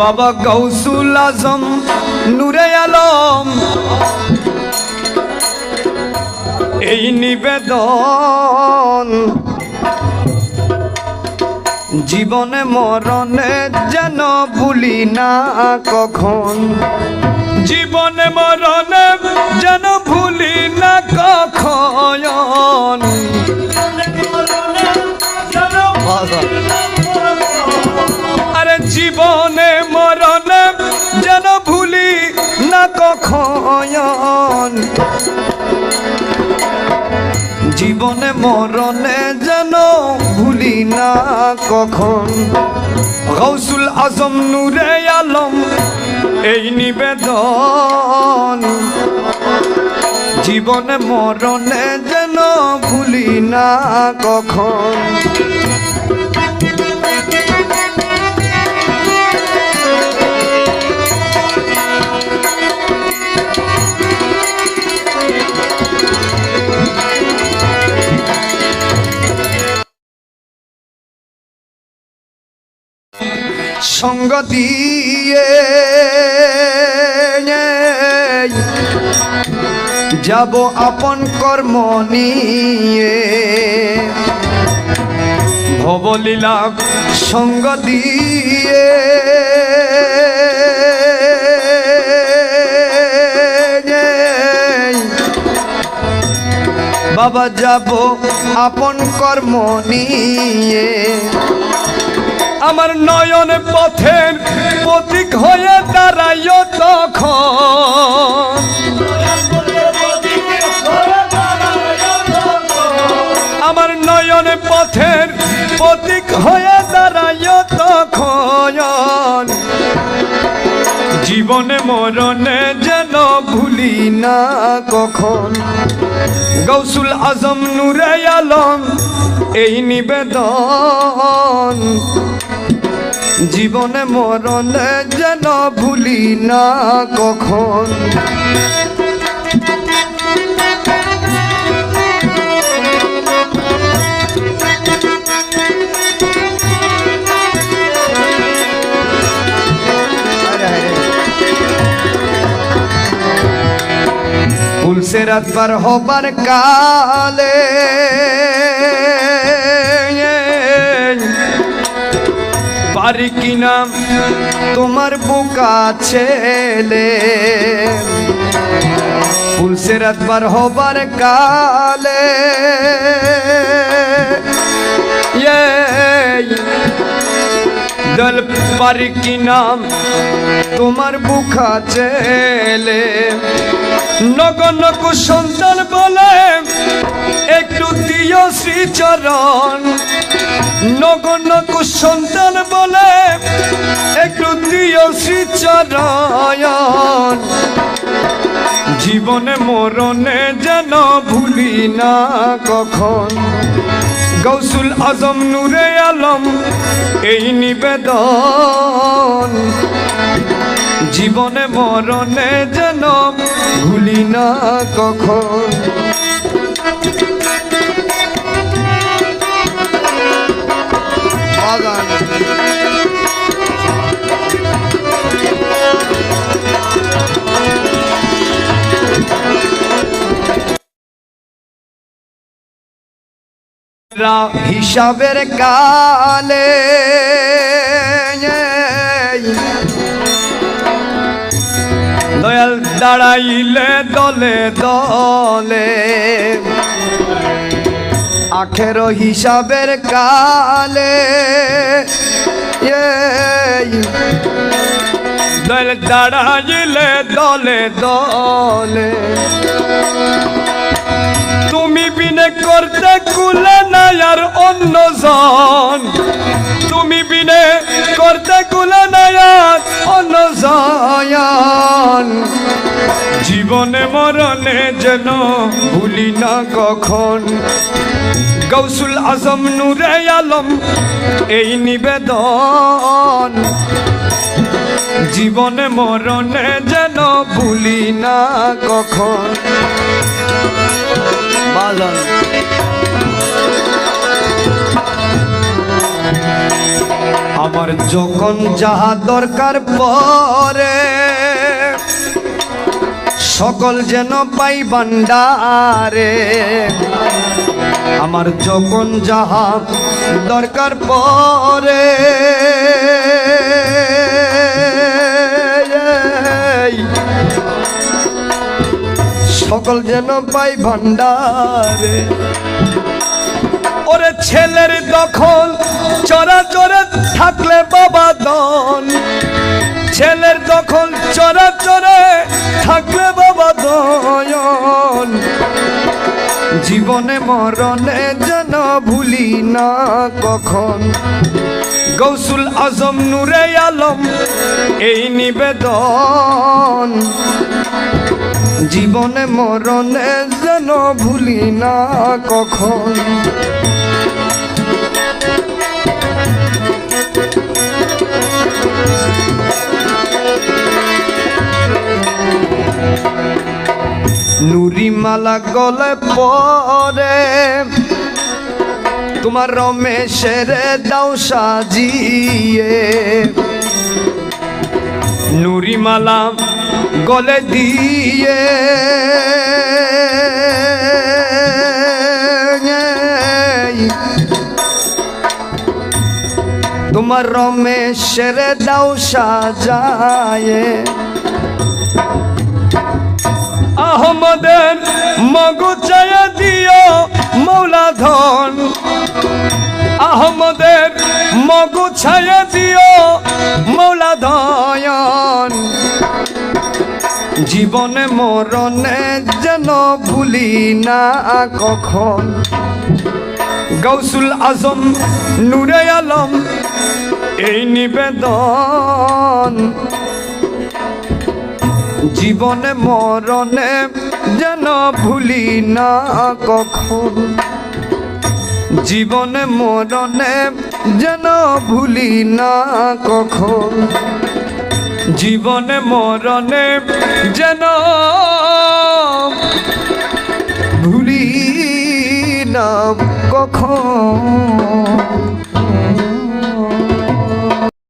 বাবা গৌসুল আজম নূরে আলম। এই নিবেদন জীবনে মরণে যেন ভুলি না কখন। জীবনে মরণে যেন ভুলি না কখন। আরে জীবনে মরণে যেন ভুলি না কখন? গৌসুল আজম, নূরে আলম, এই নিবেদন। জীবনে মরণে যেন ভুলি না কখন? সঙ্গ দিয়ে যাব আপন কর্ম নিয়ে। ভবলীলা সঙ্গ দিয়ে। বাবা যাব আপন কর্ম নিয়ে। আমার নয়ন পথের প্রতীক হয়ে দাঁড়াইও তখন। আমার নয়ন পথের প্রতীক হয়ে দাঁড়াইও তখন। জীবনে মরণে যেন ভুলি না কখন। গৌসুল আজম নূরে আলম, এই নিবেদন। জীবনে মরণে যেন ভুলি না কখন। ফুলসে রাত পার হবার কালে পারি কিনা তোমার বোকা ছেলে। ফুলসে রাত পার হবার কালে দল পারি কিনা তোমার বুখা ছেলে নগন সন্তান বলে, একটু দিও শ্রীচরণ। নগন সন্তান বলে, একটু দিও শ্রীচরণ। জীবনে মরণে যেন ভুলি না কখন। গৌসুল আজম, নূরে আলম, এই নিবেদন। জীবনে মরণে যেন ভুলি না কখন। বাগান হিসাবের কালে দয়াল দাঁড়াইলে দলে দলে। আখের হিসাবের কালে দয়াল দাঁড়াইলে দলে দলে। তুমি বিনে করতে কুলে না আর অন্য জন। তুমি বিনে করতে কুলে না আর অন্য জন। জীবনে মরণে যেন ভুলি না কখন। গৌসুল আজম নূরে আলম, এই নিবেদন। জীবনে মরণে যেন ভুলি না কখন? আমার যখন যাহা দরকার পরে, সকল যেন পাই ভান্ডারে আমার যখন যাহা দরকার পরে সকল যেন পাই ভান্ডারে ওরে ছেলের দখল, চরা চরে থাকলে বাবা দন ছেলের দখল, চরা চরে থাকলে বাবা দয়ন জীবনে মরণে যেন ভুলি না কখন। গৌসুল আজম, নূরে আলম, এই নিবেদন। জীবনে মরণে যেন ভুলি না কখন। নুরিমালা গলে পরে তোমার রমেশের দাও সাজিয়ে। নুরিমালা গলে দিয়ে। তোমার রমেশের দাও সাজায়ে। আহমদের মগু চায়া দিও মৌলা ধন আহমদের মগু ছায়া দিও মৌলা ধয়ন জীবনে মরণে যেন ভুলি না কখন। গৌসুল আজম, নূরে আলম, এই নিবেদন। জীবনে মরণে যেন ভুলি না কখন। জীবনে মরণে যেন ভুলি না কখন। জীবনে মরণে যেন ভুলি না কখন?